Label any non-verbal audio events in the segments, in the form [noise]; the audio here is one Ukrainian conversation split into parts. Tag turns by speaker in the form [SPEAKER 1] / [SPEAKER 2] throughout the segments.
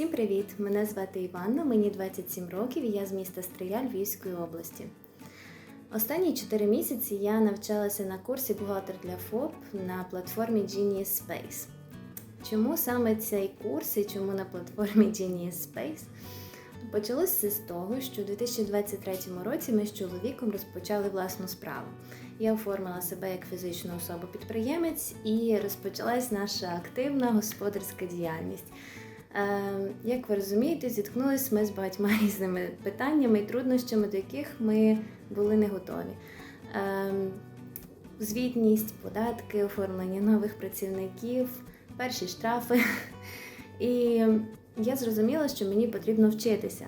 [SPEAKER 1] Всім привіт! Мене звати Іванна, мені 27 років і я з міста Стрия Львівської області. Останні 4 місяці я навчалася на курсі бухгалтер для ФОП на платформі Genius Space. Чому саме цей курс і чому на платформі Genius Space? Почалося з того, що у 2023 році ми з чоловіком розпочали власну справу. Я оформила себе як фізичну особу-підприємець і розпочалась наша активна господарська діяльність. Е, Як ви розумієте, зіткнулися ми з багатьма [laughs] різними питаннями і труднощами, до яких ми були не готові. Е, Звітність, податки, оформлення нових працівників, перші штрафи. [laughs] І я зрозуміла, що мені потрібно вчитися,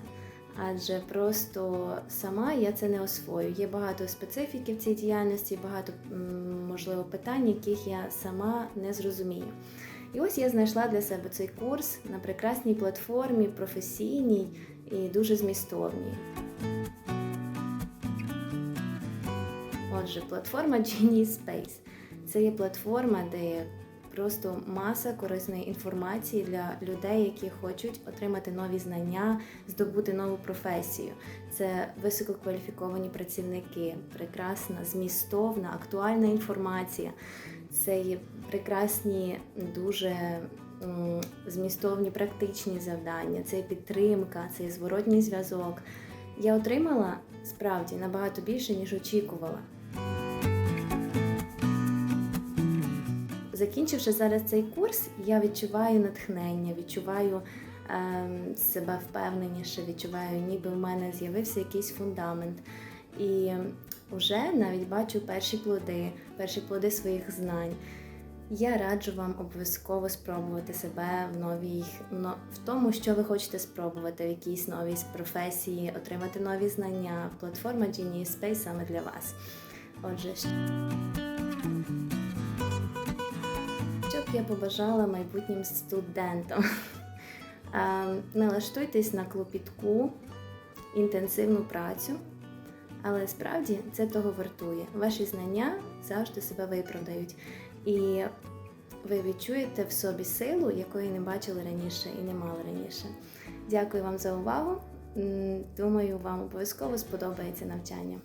[SPEAKER 1] адже просто сама я це не освою. Є багато специфіки в цій діяльності, багато можливо питань, яких я сама не зрозумію. І ось я знайшла для себе цей курс на прекрасній платформі, професійній і дуже змістовній. Отже, платформа Genie Space. Це є платформа, де є просто маса корисної інформації для людей, які хочуть отримати нові знання, здобути нову професію. Це висококваліфіковані працівники, прекрасна, змістовна, актуальна інформація. Це є прекрасні, дуже змістовні практичні завдання, це є підтримка, це є зворотній зв'язок. Я отримала справді набагато більше, ніж очікувала. Закінчивши зараз цей курс, я відчуваю натхнення, відчуваю ем, себе впевненіше, відчуваю, ніби в мене з'явився якийсь фундамент. І вже навіть бачу перші плоди, перші плоди своїх знань. Я раджу вам обов'язково спробувати себе в новій в тому, що ви хочете спробувати, в якійсь новій професії, отримати нові знання. Платформа Genius Space саме для вас. Отже, що б я побажала майбутнім студентам? [laughs] Е, Налаштуйтесь на клопітку, інтенсивну працю, але справді це того вартує. Ваші знання завжди себе виправдають. І ви відчуєте в собі силу, якої не бачили раніше і не мали раніше. Дякую вам за увагу. Думаю, вам обов'язково сподобається навчання.